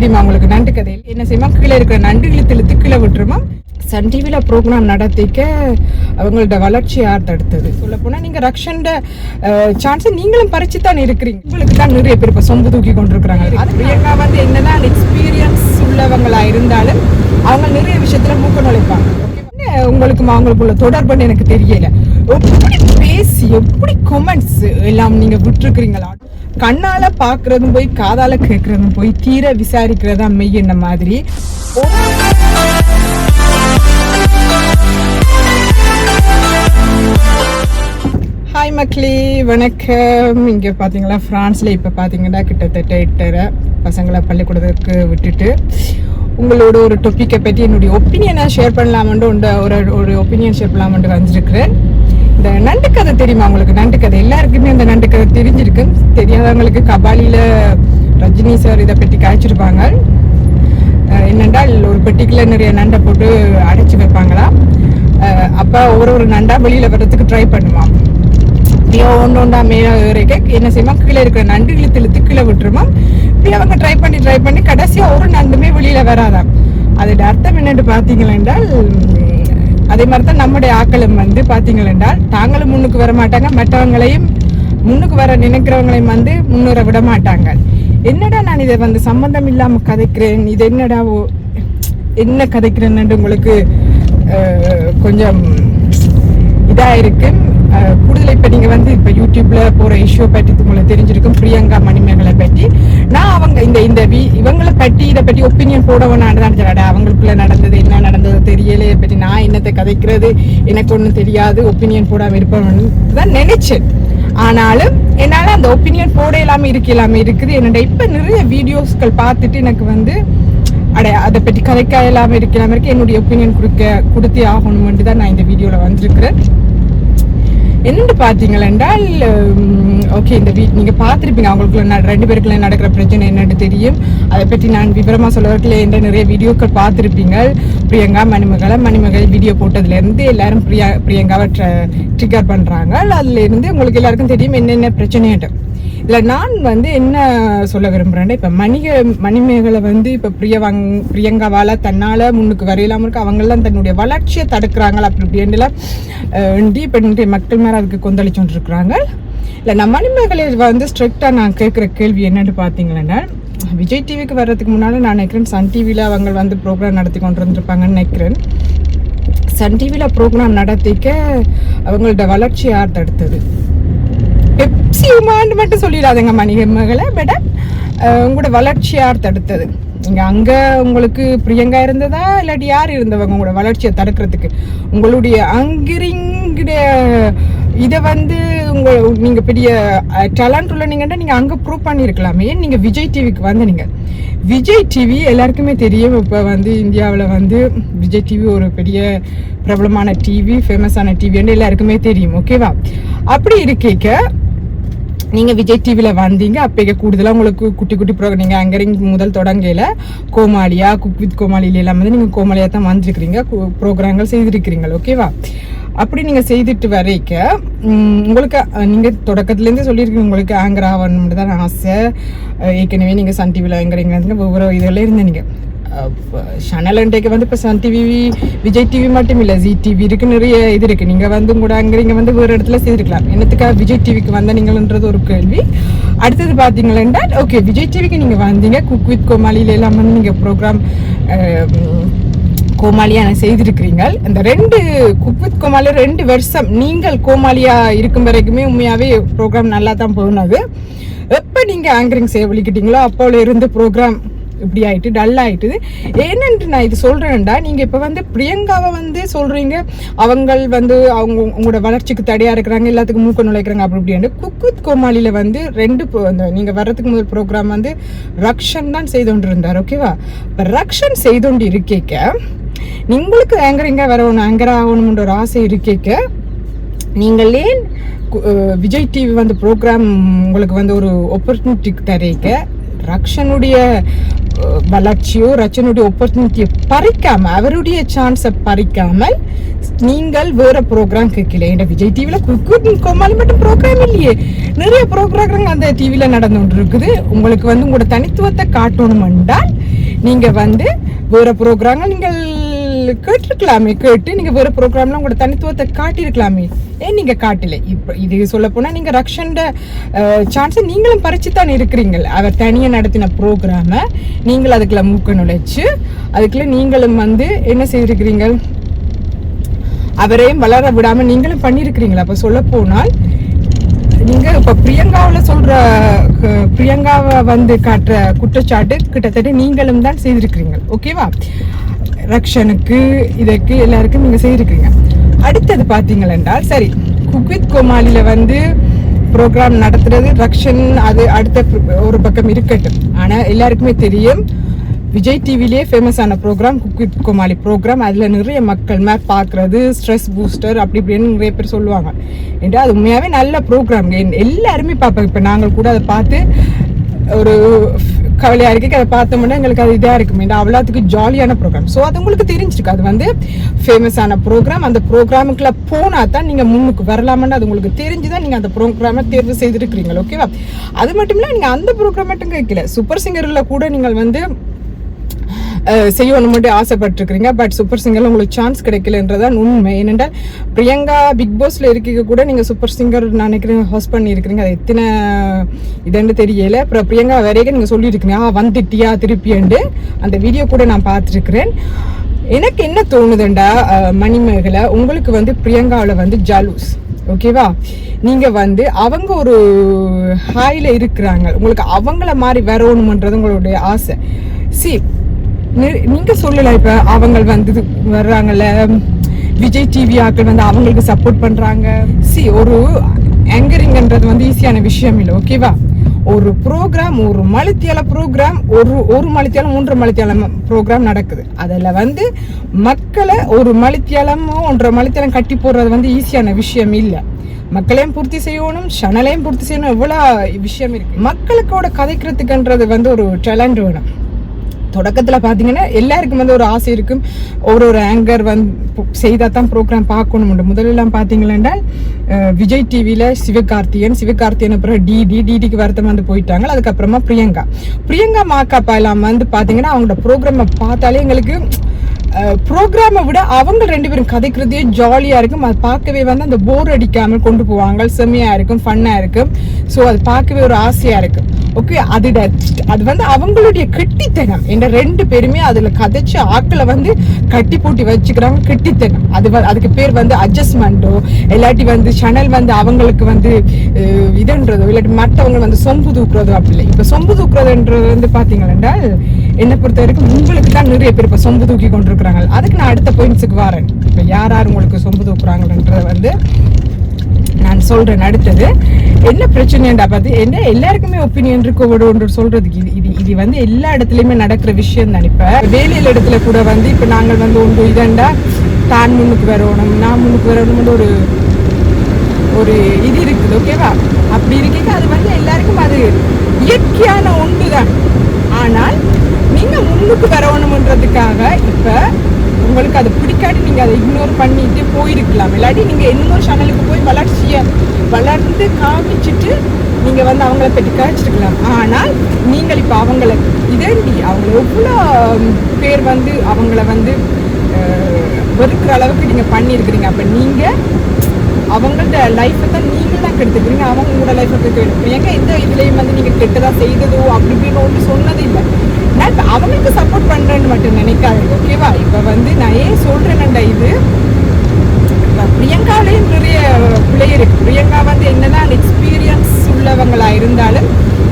தெரியுமா உங்களுக்கு? நண்டு கதை என்ன செய்யுமா? கீழே இருக்கிற நண்டு இழுத்து இழுத்து கீழே விட்டுருமா? சன் டிவியில் ப்ரோக்ராம் நடத்திக்க அவங்களோட வளர்ச்சி யார் தடுத்தது சொல்ல போனால் நீங்கள் ரக்ஷன்ட சான்ஸை நீங்களும் பறிச்சு தான் இருக்கிறீங்க. உங்களுக்கு தான் நிறைய பேர் இப்போ சொம்பு தூக்கி கொண்டிருக்கிறாங்க. அது பிரியங்கா வந்து என்னதான் எக்ஸ்பீரியன்ஸ் உள்ளவங்களா இருந்தாலும் அவங்க நிறைய விஷயத்துல மூக்க நுழைப்பாங்க. என்ன உங்களுக்கும் அவங்களுக்குள்ள தொடர்புன்னு எனக்கு தெரியல. எப்படி பேசி எப்படி கொமெண்ட்ஸ் எல்லாம் நீங்க விட்டுருக்குறீங்களா? கண்ணால பாக்குறதும் போய் காதால கேட்கறதும் போய் தீர விசாரிக்கிறதா மெய் என்ன மாதிரி? ஹாய் மக்களே. வணக்கம். இங்கே பார்த்தீங்களா ஃப்ரான்ஸில் இப்போ பார்த்தீங்கன்னா கிட்டத்தட்ட எட்டரை பசங்களை பள்ளிக்கூடத்துக்கு விட்டுட்டு உங்களோட ஒரு டொப்பிக்கை பற்றி என்னுடைய ஒப்பீனியனை ஷேர் பண்ணலாமென்று உண்ட ஒரு ஒரு ஒப்பீனியன் ஷேர் பண்ணலாமென்று வந்துருக்கிறேன். இந்த நண்டு கதை தெரியுமா உங்களுக்கு? நண்டு கதை. எல்லாருக்குமே அந்த நண்டு கதை தெரிஞ்சிருக்கு. தெரியாதவங்களுக்கு கபாலியில் ரஜினி சார் இதை பற்றி காய்ச்சிருப்பாங்க. என்னென்றால் ஒரு பெட்டிக்குள்ள நிறைய நண்டை போட்டு அடைச்சி வைப்பாங்களாம் அப்போ ஒரு ஒரு நண்டா வெளியில வர்றதுக்கு ட்ரை பண்ணுவான் இப்படியே ஒன்று ஒன்றா மேலே வரைக்கும் என்ன செய்யுமா? கீழே இருக்கிற நண்டு இழுத்து இழுத்து கீழே விட்டுருமா? இப்படி அவங்க ட்ரை பண்ணி ட்ரை பண்ணி கடைசியாக ஒரு நண்டுமே வெளியில வராதாம் அதோட அர்த்தம் என்னென்று பார்த்தீங்களா என்றால் அதே மாதிரி தான் நம்முடைய ஆக்களும் வந்து பார்த்தீங்களென்றால் தாங்களும் முன்னுக்கு வர மாட்டாங்க மற்றவங்களையும் முன்னுக்கு வர நினைக்கிறவங்களையும் வந்து முன்னுற விட மாட்டாங்க என்னடா நான் இதை வந்து சம்பந்தம் இல்லாமல் கதைக்கிறேன்? இது என்னடா ஓ- என்ன கதைக்கிறேன்னு உங்களுக்கு கொஞ்சம் இதாக இருக்குது கூடுதல் இப்போ நீங்கள் வந்து இப்போ யூடியூப்ல போகிற இஷ்யூ பற்றி உங்களுக்கு தெரிஞ்சிருக்கும். பிரியங்கா மணிமேகலை பற்றி. நான் அவங்க இந்த இந்த வி- இவங்களை பற்றி இதை பற்றி ஒப்பீனியன் போடவேன்னு தான் நினைச்சேன். அவங்களுக்குள்ள நடந்தது என்ன நடந்தது தெரியல இதை பற்றி நான் என்னத்தை கதைக்கிறது எனக்கு ஒன்றும் தெரியாது ஒப்பீனியன் போடாமல் இருப்பேன் தான் நினைச்சேன். ஆனாலும் என்னால் அந்த ஒப்பீனியன் போட இல்லாமல் இருக்க இல்லாமல் இருக்குது. என்னோட இப்போ நிறைய வீடியோஸ்கள் பார்த்துட்டு எனக்கு வந்து அட அதை பற்றி கதைக்க இல்லாமல் இருக்க இல்லாமல் இருக்கு. என்னுடைய ஒப்பீனியன் கொடுக்க கொடுத்தே ஆகணும்னு தான் நான் இந்த வீடியோவில் வந்திருக்கிறேன். என்னென்னு பார்த்தீங்களா என்றால் ஓகே இந்த வீட் நீங்கள் பார்த்துருப்பீங்க அவங்களுக்குள்ள ரெண்டு பேருக்குள்ள நடக்கிற பிரச்சனை என்னன்னு தெரியும். அதை பற்றி நான் விவரமாக சொல்லுவதில் என்ற நிறைய வீடியோக்கள் பார்த்துருப்பீங்க. பிரியங்கா மணிமகளை மணிமகள் வீடியோ போட்டதுலேருந்து எல்லாரும் பிரியா பிரியங்காவை ட்ரிகர் பண்ணுறாங்க அதுலேருந்து உங்களுக்கு எல்லாருக்கும் தெரியும் என்னென்ன பிரச்சனைன்ட்டு. இல்லை நான் வந்து என்ன சொல்ல விரும்புகிறேன்னா இப்போ மணிக மணிமேகலை வந்து இப்போ பிரியவங் பிரியங்காவால் தன்னால் முன்னுக்கு வரையிலாம இருக்கு அவங்கெல்லாம் தன்னுடைய வளர்ச்சியை தடுக்கிறாங்களா அப்படி இப்படின்னுலாம் எண்டி இப்போ என்னுடைய மக்கள் மேலே அதுக்கு கொந்தளிச்சுட்டு இருக்கிறாங்க இல்லை நான் மணிமேகலை வந்து ஸ்ட்ரிக்டாக நான் கேட்குற கேள்வி என்னென்னு பார்த்தீங்கன்னா விஜய் டிவிக்கு வர்றதுக்கு முன்னால் நான் நினைக்கிறேன் சன் டிவியில் அவங்க வந்து ப்ரோக்ராம் நடத்தி கொண்டு வந்துருப்பாங்கன்னு நினைக்கிறேன். சன் டிவியில் ப்ரோக்ராம் நடத்திக்க அவங்களோட வளர்ச்சி யார் தடுத்தது? பெப்சி உமான்னு மட்டும் சொல்லிடாதுங்க மணிகமகளை பட் உங்களோட வளர்ச்சியார் தடுத்தது. நீங்கள் அங்கே உங்களுக்கு பிரியங்கா இருந்ததா? இல்லாட்டி யார் இருந்தவங்க உங்களோட வளர்ச்சியை தடுக்கிறதுக்கு? உங்களுடைய அங்கிரிங்கிற இதை வந்து உங்க நீங்கள் பெரிய டேலண்ட் உள்ள நீங்கன்னா அங்கே அங்க ப்ரூவ் பண்ணியிருக்கலாமே. ஏன் நீங்கள் விஜய் டிவிக்கு வந்தீங்க விஜய் டிவி எல்லாருக்குமே தெரியும். இப்போ வந்து இந்தியாவில் வந்து விஜய் டிவி ஒரு பெரிய பிரபலமான டிவி ஃபேமஸான டிவின்னு எல்லாருக்குமே தெரியும். ஓகேவா அப்படி இருக்கேக்க நீங்கள் விஜய் டிவியில் வந்தீங்க அப்போ கூடுதலாக உங்களுக்கு குட்டி குட்டி ப்ரோக்ராம் நீங்கள் அங்கரிங் முதல் தொடங்கையில் கோமாளியா குக் வித் கோமாளியில் எல்லாம் வந்து நீங்கள் கோமாளியாக தான் வந்திருக்கிறீங்க ப்ரோக்ராம்கள் செய்திருக்கிறீங்க ஓகேவா அப்படி நீங்கள் செய்துட்டு வரைக்க உங்களுக்கு நீங்கள் தொடக்கத்துலேருந்து சொல்லியிருக்கீங்க உங்களுக்கு ஆங்கர் ஆகணும்னு தான் ஆசை. ஏற்கனவே நீங்கள் சன் டிவியில் ஆங்கரிங் ஒவ்வொரு இதெல்லாம் இருந்தீங்க. சனல் அண்டேக்கு வந்து இப்போ சன் டிவி விஜய் டிவி மட்டும் இல்லை ஜி டிவி இருக்கு நிறைய இது இருக்கு. நீங்கள் வந்து கூட அங்கே நீங்க வந்து வேறு இடத்துல செய்திருக்கலாம். என்னத்துக்காக விஜய் டிவிக்கு வந்த நீங்கள்ன்றது ஒரு கேள்வி. அடுத்தது பார்த்தீங்களா ஓகே விஜய் டிவிக்கு நீங்கள் வந்தீங்க. குக் வித் கோமாளியில எல்லாம் வந்து நீங்கள் ப்ரோக்ராம் கோமாளியான செய்திருக்கிறீங்க இந்த ரெண்டு குக் வித் கோமாளி ரெண்டு வருஷம் நீங்கள் கோமாளியா இருக்கும் வரைக்குமே உண்மையாகவே ப்ரோக்ராம் நல்லா தான் போனது. எப்போ நீங்கள் ஆங்கரிங் செய்ய வலிக்கிட்டீங்களோ அப்போல இருந்து ப்ரோக்ராம் இப்படி ஆயிட்டு டல் ஆயிட்டுது ஏனென்று நான் இது சொல்றேன்டா நீங்க இப்ப வந்து பிரியங்காவை வந்து சொல்றீங்க அவங்கள் வந்து அவங்க உங்களோட வளர்ச்சிக்கு தடையா இருக்கிறாங்க எல்லாத்துக்கும் மூக்க நுழைக்கிறாங்க அப்படி இப்படின்னு. குக்குத் கோமாளியில வந்து ரெண்டு அந்த நீங்க வர்றதுக்கு முதல் ப்ரோக்ராம் வந்து ரக்ஷன் தான் செய்து கொண்டு இருந்தார் ஓகேவா ரக்ஷன் செய்து கொண்டு இருக்கேக்க உங்களுக்கு ஆங்கரிங்கா வரணும் ஆங்கர் ஆகணும்ன்ற ஒரு ஆசை இருக்கேக்க நீங்கள் ஏன் விஜய் டிவி வந்து ப்ரோக்ராம் உங்களுக்கு வந்து ஒரு ஆப்பர்ச்சுனிட்டி தரீங்க ரக்ஷனுடைய வளர்ச்சியோ ரச்சனுடைய opportunity பறிக்காம அவருடைய சான்ஸை பறிக்காமல் நீங்கள் வேற ப்ரோக்ராம் கேட்கல. இந்த விஜய் டிவியில் குக்கு கோமாளி மட்டும் ப்ரோக்ராம் இல்லையே. நிறைய ப்ரோக்ராம் அந்த டிவியில் நடந்து கொண்டு இருக்குது உங்களுக்கு வந்து உங்களோட தனித்துவத்தை காட்டணும் என்றால் நீங்க வந்து வேற ப்ரோக்ராம் நீங்கள் கேட்டிருக்கலாமே. கேட்டு நீங்க வேற ப்ரோக்ராம்ல உங்களோட தனித்துவத்தை காட்டியிருக்கலாமே. ஏன் நீங்க காட்டல? இப்ப இது சொல்ல போனா நீங்க ரக்ஷன்ட சான்ஸை நீங்களும் பறிச்சு தான் இருக்கிறீங்க அவர் தனியா நடத்தின ப்ரோக்ராம நீங்கள் அதுக்குள்ள மூக்க நுழைச்சு அதுக்குள்ள நீங்களும் வந்து என்ன செய்திருக்கிறீங்க அவரையும் வளர விடாம நீங்களும் பண்ணியிருக்கிறீங்களா? அப்ப சொல்ல போனால் நீங்க இப்ப பிரியங்காவில் சொல்ற பிரியங்காவை வந்து காட்டுற குற்றச்சாட்டு கிட்டத்தட்ட நீங்களும் தான் செய்திருக்கிறீங்க ஓகேவா? ரக்ஷனுக்கு இதற்கு எல்லாருக்கும் நீங்கள் செய்திருக்கீங்க. அடுத்தது பார்த்தீங்கள் என்றால் சரி குக்வித் கோமாலியில் வந்து ப்ரோக்ராம் நடத்துறது ரக்ஷன் அது அடுத்த ஒரு பக்கம் இருக்கட்டும். ஆனால் எல்லாருக்குமே தெரியும் விஜய் டிவிலே ஃபேமஸான ப்ரோக்ராம் குக்வித் கோமாளி ப்ரோக்ராம் அதில் நிறைய மக்கள் மேப் பார்க்குறது ஸ்ட்ரெஸ் பூஸ்டர் அப்படி இப்படின்னு நிறைய பேர் சொல்லுவாங்க. என்றால் அது உண்மையாகவே நல்ல ப்ரோக்ராம் எல்லாருமே பார்ப்பாங்க. இப்போ நாங்கள் கூட அதை பார்த்து ஒரு கவலையாக இருக்கு அதை பார்த்தோம்னா எங்களுக்கு அது இதாக இருக்கும். இந்த அவ்வளோத்துக்கு ஜாலியான ப்ரோக்ராம் ஸோ அது உங்களுக்கு தெரிஞ்சிருக்கு. அது வந்து ஃபேமஸான ப்ரோக்ராம் அந்த ப்ரோக்ராமுக்குள்ள போனால் தான் நீங்கள் முன்னுக்கு வரலாமன்னு அது உங்களுக்கு தெரிஞ்சு தான் நீங்கள் அந்த ப்ரோக்ராமை தேர்வு செய்திருக்கிறீங்க ஓகேவா அது மட்டும் இல்லை நீங்கள் அந்த ப்ரோக்ராம் மட்டும் கேட்கல. சூப்பர் சிங்கரில் கூட நீங்கள் வந்து செய்யணும் மட்டும் ஆசைப்பட்டிருக்கிறீங்க. பட் சூப்பர் சிங்கர்ல உங்களுக்கு சான்ஸ் கிடைக்கலன்றதான் உண்மை. ஏனென்றால் பிரியங்கா பிக் பாஸ்ல இருக்க கூட நீங்க சூப்பர் சிங்கர் நினைக்கிறேன் ஹோஸ்ட் பண்ணியிருக்கிறீங்க. அது எத்தனை இதுன்னு தெரியல. அப்புறம் பிரியங்கா வரைக்கும் நீங்க சொல்லியிருக்கீங்க ஆ வந்துட்டியா திருப்பியண்டு. அந்த வீடியோ கூட நான் பார்த்துருக்கிறேன். எனக்கு என்ன தோணுதுண்டா மணிமேகலை? உங்களுக்கு வந்து பிரியங்காவில் வந்து ஜாலூஸ் ஓகேவா நீங்கள் வந்து அவங்க ஒரு ஹாயில் இருக்கிறாங்க. உங்களுக்கு அவங்கள மாதிரி வரணுமன்றது உங்களுடைய ஆசை. சி நீங்க சொல்லல இப்ப அவங்க வந்து வர்றாங்கல்ல விஜய் டிவி ஆக்கள் வந்து அவங்களுக்கு சப்போர்ட் பண்றாங்க. சி ஒரு ஆங்கரிங்ன்றது வந்து ஈஸியான விஷயம் இல்லை ஓகேவா ஒரு ப்ரோக்ராம் ஒரு மலித்தியால ப்ரோக்ராம் ஒரு ஒரு மலித்தியாலம் மூன்று மலித்தியாலம் ப்ரோக்ராம் நடக்குது. அதில் வந்து மக்களை ஒரு மலித்தியாலமோ ஒன்றரை மலித்தியாலம் கட்டி போடுறது வந்து ஈஸியான விஷயம் இல்லை. மக்களையும் பூர்த்தி செய்யணும் சேனலையும் பூர்த்தி செய்யணும் எவ்வளோ விஷயம் இருக்கு. மக்களுக்கோட கதைக்கிறதுக்குன்றது வந்து ஒரு டேலண்ட் வேணும். தொடக்கத்தில் பார்த்தீங்கன்னா எல்லாருக்கும் வந்து ஒரு ஆசை இருக்கும். ஒரு ஒரு ஆங்கர் வந்து செய்தால் தான் ப்ரோக்ராம் பார்க்கணும் முதலெல்லாம் பார்த்தீங்கன்னா விஜய் டிவியில் சிவகார்த்தியன் சிவகார்த்தியன் அப்புறம் டிடி டிடிக்கு வருத்தம் வந்து போயிட்டாங்க. அதுக்கப்புறமா பிரியங்கா. பிரியங்கா மாக்காப்பா எல்லாம் வந்து பார்த்தீங்கன்னா அவங்களோட ப்ரோக்ராமை பார்த்தாலே எங்களுக்கு ப்ரோக்ராமை விட அவங்க ரெண்டு பேரும் கதைக்கிறதே ஜாலியாக இருக்கும். அது பார்க்கவே வந்து அந்த போர் அடிக்காமல் கொண்டு போவாங்க. செம்மையாக இருக்கும் ஃபன்னாக இருக்கும். ஸோ அது பார்க்கவே ஒரு ஆசையாக இருக்கும் ஓகே அது அது வந்து அவங்களுடைய கெட்டித்தனம். என்ற ரெண்டு பேருமே அதில் கதைச்சு ஆக்களை வந்து கட்டி போட்டி வச்சுக்கிறாங்க கெட்டித்தனம். அது வ- அதுக்கு பேர் வந்து அட்ஜஸ்ட்மெண்ட்டோ இல்லாட்டி வந்து சனல் வந்து அவங்களுக்கு வந்து இதுன்றதோ இல்லாட்டி மற்றவங்க வந்து சொம்பு தூக்குறதோ அப்படி இல்லை. இப்போ சொம்பு தூக்குறதுன்றது வந்து பார்த்தீங்கன்னா என்னை பொறுத்த வரைக்கும் உங்களுக்கு தான் நிறைய பேர் இப்போ சொம்பு தூக்கி கொண்டிருக்கிறாங்க. அதுக்கு நான் அடுத்த பாயிண்ட்ஸுக்கு வரேன். இப்போ யார் யார் உங்களுக்கு சொம்பு தூக்குறாங்கன்றத வந்து நான் சொல்றேன் அடுத்தது. என்ன பிரச்சனைண்டா பார்த்து? என்ன எல்லாருக்குமே ஒப்பீனியன் இருக்க ஒவ்வொரு சொல்றதுக்கு இது இது இது வந்து எல்லா இடத்துலயுமே நடக்கிற விஷயம் தான் இப்ப. வேலையில இடத்துல கூட வந்து இப்ப நாங்கள் வந்து ஒன்று இதண்டா தான் முன்னுக்கு வரணும் நான் முன்னுக்கு வரணும்னு ஒரு ஒரு இது இருக்குது ஓகேவா அப்படி இருக்க அது வந்து எல்லாருக்கும் அது இயற்கையான ஒன்று தான் ஆனால் நீங்க முன்னுக்கு வரணுன்றதுக்காக இப்ப உங்களுக்கு அது பிடிக்காட்டி நீங்கள் அதை இக்னோர் பண்ணிட்டு போயிருக்கலாம். இல்லாட்டி நீங்கள் இன்னொரு சேனலுக்கு போய் வளர்ச்சியை வளர்ந்து காமிச்சிட்டு நீங்கள் வந்து அவங்கள பற்றி காய்ச்சிருக்கலாம் ஆனால் நீங்கள் இப்போ அவங்கள இதேண்டி அவங்க எவ்வளோ பேர் வந்து அவங்கள வந்து அஹ், வெறுக்கிற அளவுக்கு நீங்கள் பண்ணியிருக்கிறீங்க. அப்போ நீங்கள் அவங்கள்ட்ட லைஃப்பை தான் நீங்கள் தான் கெடுத்துக்கிறீங்க. அவங்க உங்களோட லைஃப்பை கெடுக்கிறீங்க எங்க எந்த இதுலயும் வந்து நீங்கள் கெட்டதா செய்ததோ அப்படி இப்படின்னு ஒன்று சொன்னது இல்லை நான் இப்ப அவங்களுக்கு சப்போர்ட் பண்ணுறேன்னு மட்டும் நினைக்காதீங்க ஓகேவா இப்போ வந்து நான் ஏன் சொல்றேன்டா இது? பிரியங்காலையும் நிறைய பிள்ளை இருக்கு. பிரியங்கா வந்து என்னதான் எக்ஸ்பீரியன்ஸ் உள்ளவங்களா இருந்தாலும்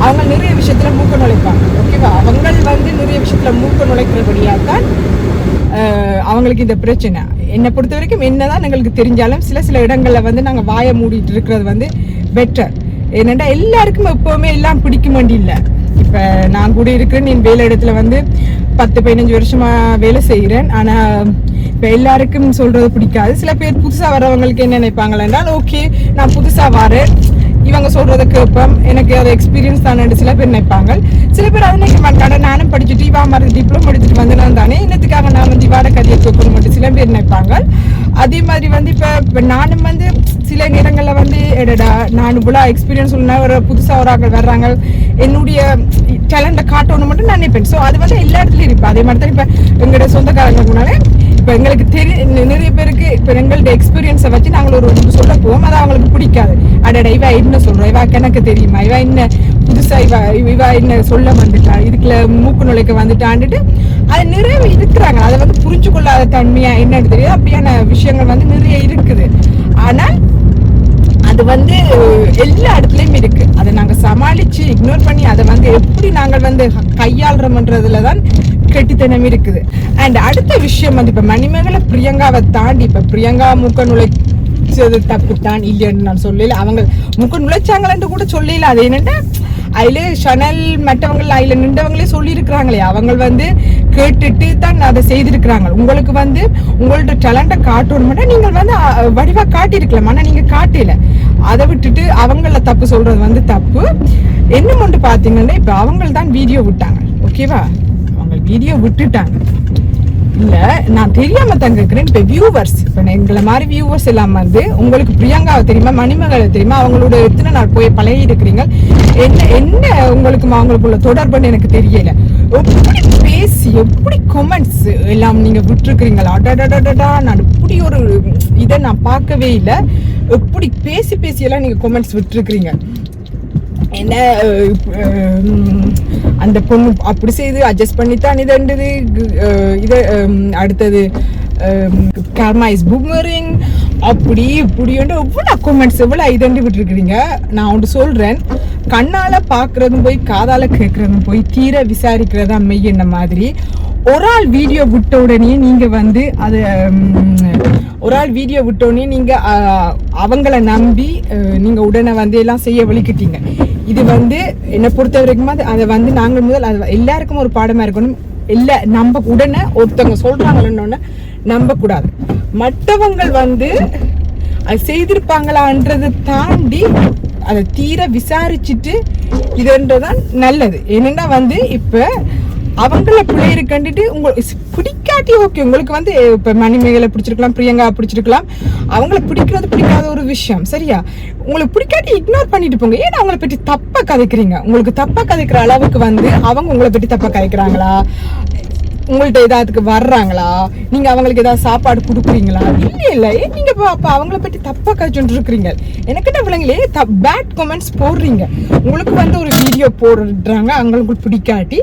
அவங்க நிறைய விஷயத்துல மூக்க நுழைப்பாங்க ஓகேவா அவங்கள் வந்து நிறைய விஷயத்துல மூக்க நுழைக்கிறபடியா தான் அவங்களுக்கு இந்த பிரச்சனை. என்னை பொறுத்த வரைக்கும் என்னதான் எங்களுக்கு தெரிஞ்சாலும் சில சில இடங்கள்ல வந்து நாங்கள் வாயை மூடிட்டு இருக்கிறது வந்து பெட்டர் என்னென்னா எல்லாருக்கும் எப்பவுமே எல்லாம் பிடிக்க வேண்டிய இல்லை. இப்போ நான் கூட இருக்கிறேன் என் வேலை இடத்துல வந்து பத்து பதினஞ்சு வருஷமா வேலை செய்கிறேன். ஆனால் இப்போ எல்லாருக்கும் சொல்றது பிடிக்காது. சில பேர் புதுசாக வர்றவங்களுக்கு என்ன நினைப்பாங்க ஓகே நான் புதுசாக வரேன். இவங்க சொல்றத கேட்பேன் எனக்கு அது எக்ஸ்பீரியன்ஸ் தானே சில பேர் நினைப்பாங்க. சில பேர் அதை நினைக்க மாட்டாங்க. நானும் படிச்சுட்டு இவா மாதிரி டிப்ளமோ எடுத்துட்டு வந்தேன் தானே இன்னத்துக்காக நான் வந்து இவாட கதையை கேட்கணும் மட்டும் சில பேர் நினைப்பாங்க. அதே மாதிரி வந்து இப்போ இப்போ நானும் வந்து சில நேரங்களில் வந்து எடடா நான் இவ்வளோ எக்ஸ்பீரியன்ஸ் உள்ள ஒரு புதுசாக ஒரு ஆக்கள் வர்றாங்க. என்னுடைய டேலண்ட்டை காட்டணும் மட்டும் நான் நினைப்பேன். ஸோ அது வந்து எல்லா இடத்துலையும் இருப்பேன் அதே மாதிரி தான் இப்போ எங்களோட சொந்தக்காரங்க முன்னாலே இப்போ எங்களுக்கு தெரிய நிறைய பேருக்கு இப்போ எங்கள்ட்ட எக்ஸ்பீரியன்ஸை வச்சு நாங்கள் ஒரு ஒன்று சொல்ல போவோம். அது அவங்களுக்கு பிடிக்காது. அடடா இவா என்ன சொல்கிறோம் இவா கணக்கு தெரியுமா? இவா என்ன புதுசாக இவா இவா என்ன சொல்ல வந்துட்டா? இதுக்குள்ள மூக்கு நுழைக்க வந்துட்டான்ட்டு அது நிறைய இருக்கிறாங்க. அதை வந்து புரிஞ்சு கொள்ளாத தன்மையாக என்னன்னு தெரியாது. அப்படியான விஷயங்கள் வந்து நிறைய இருக்குது. ஆனால் அது வந்து எல்லா இடத்துலயும் இருக்கு. அதை நாங்க சமாளிச்சு இக்னோர் பண்ணி அதை வந்து எப்படி நாங்கள் வந்து கையாளுறோம்ன்றதுல தான் கெட்டித்தனம் இருக்குது. அண்ட் அடுத்த விஷயம் வந்து இப்ப மணிமேகலை பிரியங்காவை தாண்டி இப்ப பிரியங்கா மூக்க நுழைச்சது தப்பு தான் இல்லைன்னு நான் சொல்லல. அவங்க மூக்க நுழைச்சாங்களேன்னு கூட சொல்லல. அது என்னென்னா அதிலே ஷனல் மற்றவங்க அதுல நின்றவங்களே சொல்லியிருக்கிறாங்களே. அவங்க வந்து கேட்டுட்டு தான் அதை செய்திருக்கிறாங்க. உங்களுக்கு வந்து உங்களோட டேலண்ட்டை காட்டணும்னா நீங்கள் வந்து வடிவாக காட்டியிருக்கலாம். ஆனால் நீங்கள் காட்டல. அதை விட்டுட்டு அவங்கள தப்பு சொல்றது வந்து தப்பு. என்ன மட்டும் பார்த்தீங்கன்னா இப்போ அவங்கள தான் வீடியோ விட்டாங்க. ஓகேவா? அவங்க வீடியோ விட்டுட்டாங்க. இல்லை நான் தெரியாம தான் கேட்கிறேன் இப்போ வியூவர்ஸ் நான் எங்களை மாதிரி வியூவர்ஸ் எல்லாம் வந்து உங்களுக்கு பிரியங்காவை தெரியுமா மணிமகளை தெரியுமா? அவங்களோட எத்தனை நாள் போய் பழகி இருக்கிறீங்க என்ன என்ன உங்களுக்கு அவங்களுக்குள்ள தொடர்புன்னு எனக்கு தெரியல. எப்படி பேசி எப்படி கொமெண்ட்ஸ் எல்லாம் நீங்கள் விட்டுருக்கிறீங்களா? அடடடடடா நான் இப்படி ஒரு இதை நான் பார்க்கவே இல்லை. எப்படி பேசி பேசி எல்லாம் நீங்க கமெண்ட்ஸ் என்ன அந்த பொண்ணு அப்படி செய்து அட்ஜஸ்ட் பண்ணித்தான் இதுன்றது இதை அடுத்தது கர்மா இஸ் பூமரிங் அப்படி இப்படின்ட்டு எவ்வளோ கமெண்ட்ஸ் எவ்வளோ இதண்டு விட்டுருக்குறீங்க. நான் ஒன்று சொல்கிறேன் கண்ணால் பார்க்குறதும் போய் காதால் கேட்குறதும் போய் தீர விசாரிக்கிறதா மெய் என்ன மாதிரி? ஒரு ஆள் வீடியோ விட்ட உடனே நீங்கள் வந்து அதை ஒரு ஆள் வீடியோ விட்டோன்னே நீங்கள் அவங்கள நம்பி நீங்கள் நீங்க உடனே வந்து எல்லாம் செய்ய வலிக்கிட்டீங்க இது வந்து என்னை பொறுத்த வரைக்கும் அது- அதை வந்து நாங்கள் முதல் அது எல்லாருக்கும் ஒரு பாடமா இருக்கணும். இல்ல நம்ப உடனே ஒருத்தவங்க சொல்றாங்கன்னு நம்ப கூடாது மற்றவங்கள் வந்து அது செய்திருப்பாங்களான்றதை தாண்டி அதை தீர விசாரிச்சுட்டு இதுன்றதான் நல்லது. என்னென்னா வந்து இப்போ அவங்கள பிள்ளையரை கண்டுட்டு உங்க பிடிக்காட்டி ஓகே உங்களுக்கு வந்து இப்ப மணிமேகலை பிடிச்சிருக்கலாம் பிரியங்கா பிடிச்சிருக்கலாம். அவங்கள பிடிக்கிறது பிடிக்காத ஒரு விஷயம் சரியா? உங்களுக்கு பிடிக்காட்டி இக்னோர் பண்ணிட்டு போங்க. ஏன் அவங்கள பற்றி தப்பா கதைக்கிறீங்க? உங்களுக்கு தப்பா கதைக்கிற அளவுக்கு வந்து அவங்க உங்களை பற்றி தப்பா கதைக்கிறாங்களா? உங்கள்கிட்ட ஏதாவதுக்கு வர்றாங்களா? நீங்க அவங்களுக்கு ஏதாவது சாப்பாடு கொடுக்குறீங்களா? இல்ல இல்ல. ஏன் நீங்க இப்ப அவங்கள பத்தி தப்பா கழிச்சுட்டு இருக்கிறீங்க எனக்கிட்ட த பேட் கமெண்ட்ஸ் போடுறீங்க. உங்களுக்கு வந்து ஒரு வீடியோ போடுறாங்க அவங்களுக்கு பிடிக்காட்டி.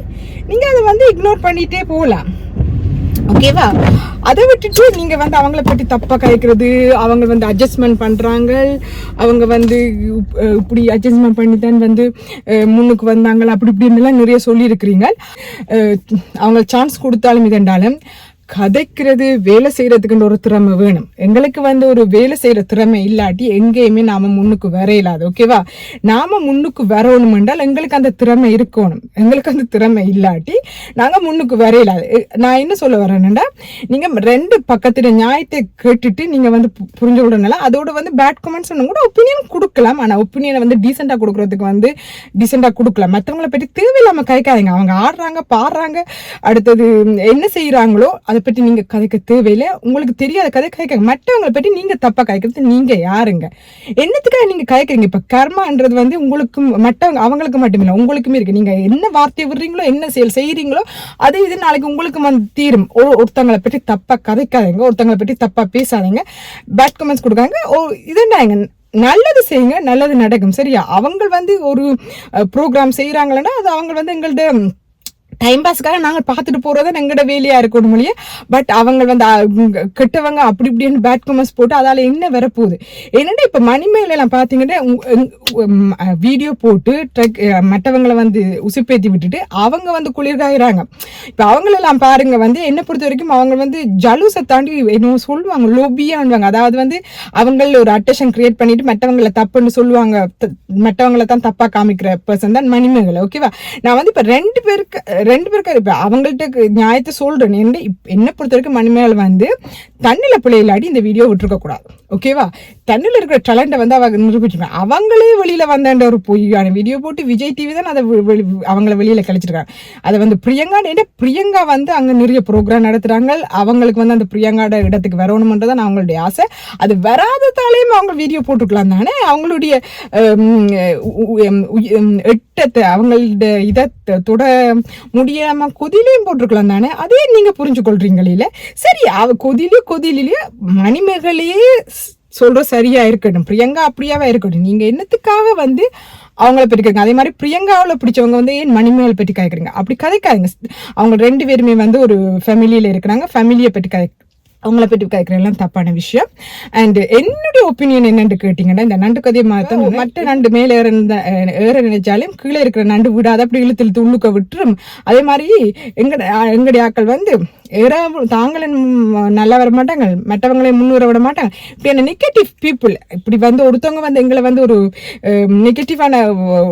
நீங்க அதை வந்து இக்னோர் பண்ணிட்டே போகலாம். ஓகேவா அதை விட்டுட்டு நீங்கள் வந்து அவங்கள பற்றி தப்பாக கதைக்கிறது அவங்க வந்து அட்ஜஸ்ட்மெண்ட் பண்ணுறாங்க அவங்க வந்து இப்படி அட்ஜஸ்ட்மெண்ட் பண்ணி தான் வந்து முன்னுக்கு வந்தாங்க அப்படி இப்படின்னுலாம் நிறைய சொல்லியிருக்கிறீங்க. அவங்க சான்ஸ் கொடுத்தாலும் இதென்றாலும் கதைக்கிறது வேலை செய்கிறதுக்குன்ற ஒரு திறமை வேணும். எங்களுக்கு வந்து ஒரு வேலை செய்யற திறமை இல்லாட்டி எங்கேயுமே நாம முன்னுக்கு வரையலாது ஓகேவா? நாம முன்னுக்கு வரணும் என்றால் எங்களுக்கு அந்த திறமை இருக்கணும். எங்களுக்கு அந்த திறமை இல்லாட்டி நாங்க முன்னுக்கு வர நான் என்ன சொல்ல வரேன்னா நீங்க ரெண்டு பக்கத்துல நியாயத்தை கேட்டுட்டு நீங்க வந்து புரிஞ்சு விடணும்ல அதோட வந்து பேட் கமெண்ட்ஸ் கூட ஒப்பீனியன் கொடுக்கலாம். ஆனா ஒப்பீனியனை வந்து டீசெண்டா கொடுக்கறதுக்கு வந்து டீசெண்டா கொடுக்கலாம். மற்றவங்கள பற்றி தேவையில்லாம கைக்காதீங்க அவங்க ஆடுறாங்க பாடுறாங்க. அடுத்தது என்ன செய்யறாங்களோ அதை பற்றி நீங்கள் கதைக்க தேவையில்லை. உங்களுக்கு தெரியாத கதை கதைக்க மற்றவங்களை பற்றி நீங்கள் தப்பாக கதைக்கிறது நீங்கள் யாருங்க? என்னத்துக்காக நீங்கள் கதைக்கிறீங்க? இப்போ கர்மான்றது வந்து உங்களுக்கு மற்றவங்க அவங்களுக்கு மட்டுமில்லை உங்களுக்குமே இருக்குது நீங்கள் என்ன வார்த்தையை விடுறீங்களோ என்ன செயல் செய்கிறீங்களோ அது இது நாளைக்கு உங்களுக்கு வந்து தீரும். ஒரு ஒருத்தவங்களை பற்றி தப்பாக கதைக்காதீங்க. ஒருத்தவங்களை பற்றி தப்பாக பேசாதீங்க. பேட் கமெண்ட்ஸ் கொடுக்காங்க ஓ இதுண்டாங்க. நல்லது செய்யுங்க. நல்லது நடக்கும். சரியா? அவங்க வந்து ஒரு ப்ரோக்ராம் செய்கிறாங்களன்னா அது அவங்க வந்து எங்கள்கிட்ட டைம் பாஸ்க்காக நாங்கள் பார்த்துட்டு போகிறது எங்களோட வேலையாக இருக்கணும் இல்லையா? பட் அவங்க வந்து கெட்டவங்க அப்படி இப்படின்னு பேட் கமெண்ட்ஸ் போட்டு அதால் என்ன வரப்போகுது? என்னென்னா இப்போ மணிமேலாம் பார்த்தீங்கன்னா வீடியோ போட்டு ட்ரக் மற்றவங்களை வந்து உசுப்பேற்றி விட்டுட்டு அவங்க வந்து குளிர்காயிறாங்க. இப்போ அவங்களெல்லாம் பாருங்க வந்து என்னை பொறுத்த வரைக்கும் அவங்க வந்து ஜலூஸை தாண்டி என்ன சொல்லுவாங்க லோபியான்வாங்க அதாவது வந்து அவங்கள ஒரு அட்டேஷன் கிரியேட் பண்ணிட்டு மற்றவங்களை தப்புன்னு சொல்லுவாங்க. த- மற்றவங்களை தான் தப்பாக காமிக்கிற பர்சன் தான் மணிமேகலை ஓகேவா நான் வந்து இப்போ ரெண்டு பேருக்கு ரெண்டு பேருக்கும் இப்போ அவங்கள்ட்ட நியாயத்தை சொல்கிறேன் என்ன இப்- என்னை பொறுத்த வரைக்கும் மணிமேல் வந்து தண்ணில பிள்ளைகளாடி இந்த வீடியோ விட்டுருக்கக்கூடாது ஓகேவா தண்ணியில் இருக்கிற டேலண்ட்டை வந்து அவங்க நிரூபிச்சிருக்காங்க அவங்களே வெளியில் வந்தேன்ற ஒரு பொய்யான வீடியோ போட்டு விஜய் டிவி தான் அதை வெளி- அவங்கள வெளியில் கழிச்சிருக்காங்க அதை வந்து பிரியங்கா என்ன பிரியங்கா வந்து அங்கே நிறைய ப்ரோக்ராம் நடத்துகிறாங்க அவங்களுக்கு வந்து அந்த பிரியங்காட இடத்துக்கு வரணுமன்றதான் அவங்களுடைய ஆசை அது வராததாலேயும் அவங்க வீடியோ போட்டுக்கலாம் தானே அவங்களுடைய எட்டத்தை அவங்களோட இதை தொட முடியாம கொதிலையும் போட்டிருக்கலாம் தானே? அதே நீங்க புரிஞ்சு கொள்றீங்களே சரி அவ கொதிலே கொதிலே மணிமேகலையே சொல்ற சரியா இருக்கட்டும். பிரியங்கா அப்படியாவே இருக்கட்டும். நீங்க என்னத்துக்காக வந்து அவங்கள பற்றி கேட்குங்க அதே மாதிரி பிரியங்காவில் பிடிச்சவங்க வந்து ஏன் மணிமேல் பற்றி கேட்குறீங்க அப்படி கதைக்காதுங்க. அவங்க ரெண்டு பேருமே வந்து ஒரு ஃபேமிலியில் இருக்கிறாங்க. ஃபேமிலியை பற்றி கதை அவங்கள பற்றி கேட்குறதெல்லாம் தப்பான விஷயம். அண்ட் என்னுடைய ஒப்பீனியன் என்னன்னு கேட்டிங்கன்னா இந்த நண்டு கதையை மாற்ற மற்ற நண்டு மேலே ஏற ஏற நினைச்சாலும் கீழே இருக்கிற நண்டு விடாத. அப்படி இழுத்து இழுத்து உள்ளுக்க விட்டுரும். அதே மாதிரி எங்கட எங்களுடைய ஆட்கள் வந்து யாராவது தாங்களும் நல்லா வர மாட்டாங்க மற்றவங்களை முன்னுற விட மாட்டாங்க இப்போ என்ன நெகட்டிவ் பீப்புள் இப்படி வந்து ஒருத்தவங்க வந்து எங்களை வந்து ஒரு நெகட்டிவான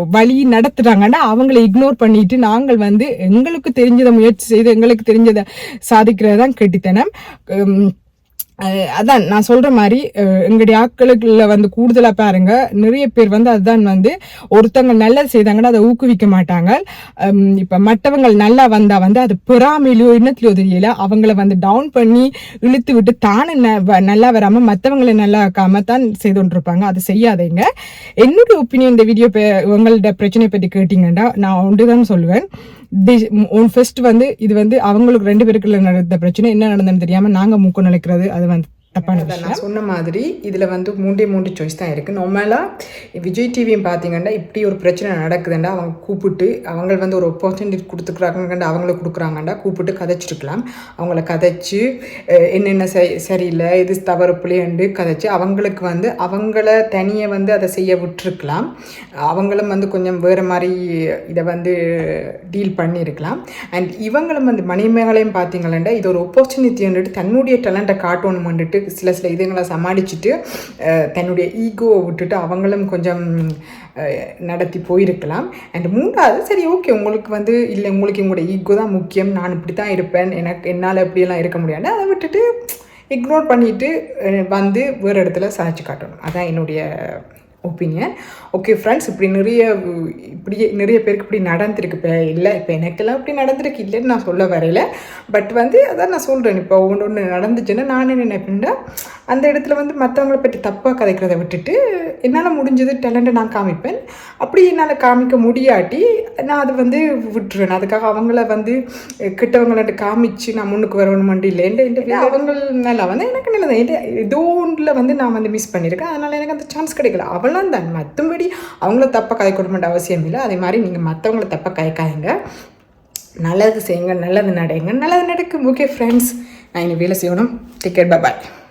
வழி நடத்துகிறாங்கன்னா அவங்கள இக்னோர் பண்ணிட்டு நாங்கள் வந்து எங்களுக்கு தெரிஞ்சதை முயற்சி செய்து எங்களுக்கு தெரிஞ்சதை சாதிக்கிறது தான் கெட்டித்தனம் அதான் நான் சொல்கிற மாதிரி எங்களுடைய ஆட்களுக்குள்ள வந்து கூடுதலாக பாருங்க நிறைய பேர் வந்து அதுதான் வந்து ஒருத்தவங்க நல்லது செய்தாங்கன்னா அதை ஊக்குவிக்க மாட்டாங்க. இப்போ மற்றவங்க நல்லா வந்தால் வந்து அது பெறாமையிலையோ இன்னத்திலயோ தெரியல. அவங்கள வந்து டவுன் பண்ணி இழுத்து விட்டு தானே ந- வ- நல்லா வராமல் மற்றவங்களை நல்லா ஆக்காம தான் செய்து கொண்டிருப்பாங்க. அதை செய்யாதீங்க. என்னுடைய ஒப்பீனியன் இந்த வீடியோ உங்களோட பிரச்சனையை பற்றி கேட்டிங்கன்னா நான் ஒன்று தான் சொல்லுவேன் ஃபர்ஸ்ட் வந்து இது வந்து அவங்களுக்கு ரெண்டு பேருக்குள்ள நடந்த பிரச்சனை என்ன நடந்ததுன்னு தெரியாமல் நாங்கள் மூக்கம் நினைக்கிறது அது வந்து தப்பான நான் சொன்ன மாதிரி இதில் வந்து மூன்றே மூன்று சாய்ஸ் தான் இருக்குது நார்மலாக விஜய் டிவியும் பார்த்தீங்கன்னா இப்படி ஒரு பிரச்சனை நடக்குதுண்டா அவங்க கூப்பிட்டு அவங்க வந்து ஒரு ஆப்பர்ச்சுனிட்டி கொடுத்துக்குறாங்கண்டா அவங்கள கொடுக்குறாங்கண்டா கூப்பிட்டு கதைச்சிருக்கலாம். அவங்கள கதைச்சு என்னென்ன சரி சரியில்லை இது தவறு பிள்ளைண்டு கதைச்சு அவங்களுக்கு வந்து அவங்கள தனியை வந்து அதை செய்ய விட்டுருக்கலாம். அவங்களும் வந்து கொஞ்சம் வேறு மாதிரி இதை வந்து டீல் பண்ணியிருக்கலாம் அண்ட் இவங்களும் வந்து மணிமேகலையும் பார்த்தீங்களா இது ஒரு ஆப்பர்ச்சுனிட்டின்ட்டு தன்னுடைய டேலண்ட்டை காட்டணும்னுட்டு சில சில இதுங்களை சமாளிச்சுட்டு தன்னுடைய ஈகோவை விட்டுட்டு அவங்களும் கொஞ்சம் நடத்தி போயிருக்கலாம். அண்ட் மூன்றாவது சரி ஓகே உங்களுக்கு வந்து இல்லை உங்களுக்கு உங்களோட ஈகோ தான் முக்கியம் நான் இப்படி தான் இருப்பேன் எனக்கு என்னால் இப்படியெல்லாம் இருக்க முடியாது. அதை விட்டுட்டு இக்னோர் பண்ணிட்டு வந்து வேறு இடத்துல சாய்ச்சி காட்டணும். அதான் என்னுடைய ஒப்பீனியன். ஓகே ஃப்ரெண்ட்ஸ் இப்படி நிறைய இப்படி நிறைய பேருக்கு இப்படி நடந்திருக்கு. இப்போ இல்லை இப்போ எனக்கெல்லாம் இப்படி நடந்திருக்கு. இல்லைன்னு நான் சொல்ல வரையில. பட் வந்து அதான் நான் சொல்கிறேன் இப்போ ஒன்று ஒன்று நடந்துச்சுன்னா நான் என்ன நினைப்பேன்னா அந்த இடத்துல வந்து மற்றவங்கள பற்றி தப்பாக கதைக்கிறத விட்டுட்டு என்னால் முடிஞ்சது டேலண்ட்டை நான் காமிப்பேன். அப்படி என்னால் காமிக்க முடியாட்டி நான் அதை வந்து விட்டுருவேன். அதுக்காக அவங்கள வந்து கிட்டவங்கள்ட்ட காமிச்சு நான் முன்னுக்கு வரணுமெண்டு இல்லை. இல்லை அவங்க நல்லா வந்து எனக்கு நல்லது. ஏதோ ஒன்றில் வந்து நான் வந்து மிஸ் பண்ணியிருக்கேன். அதனால் எனக்கு அந்த சான்ஸ் கிடைக்கல. அவளும் தான். மற்றபடி அவங்கள தப்பாக கதைக்கணுமென்ற அவசியம் இல்லை. அதே மாதிரி நீங்கள் மற்றவங்கள தப்பாக கதைக்காதீங்க. நல்லது செய்யுங்க. நல்லது நடைங்க. நல்லது நடக்கும் ஓகே ஃப்ரெண்ட்ஸ் நான் இனி வேலை செய்யணும். டிக்கெட் பாய்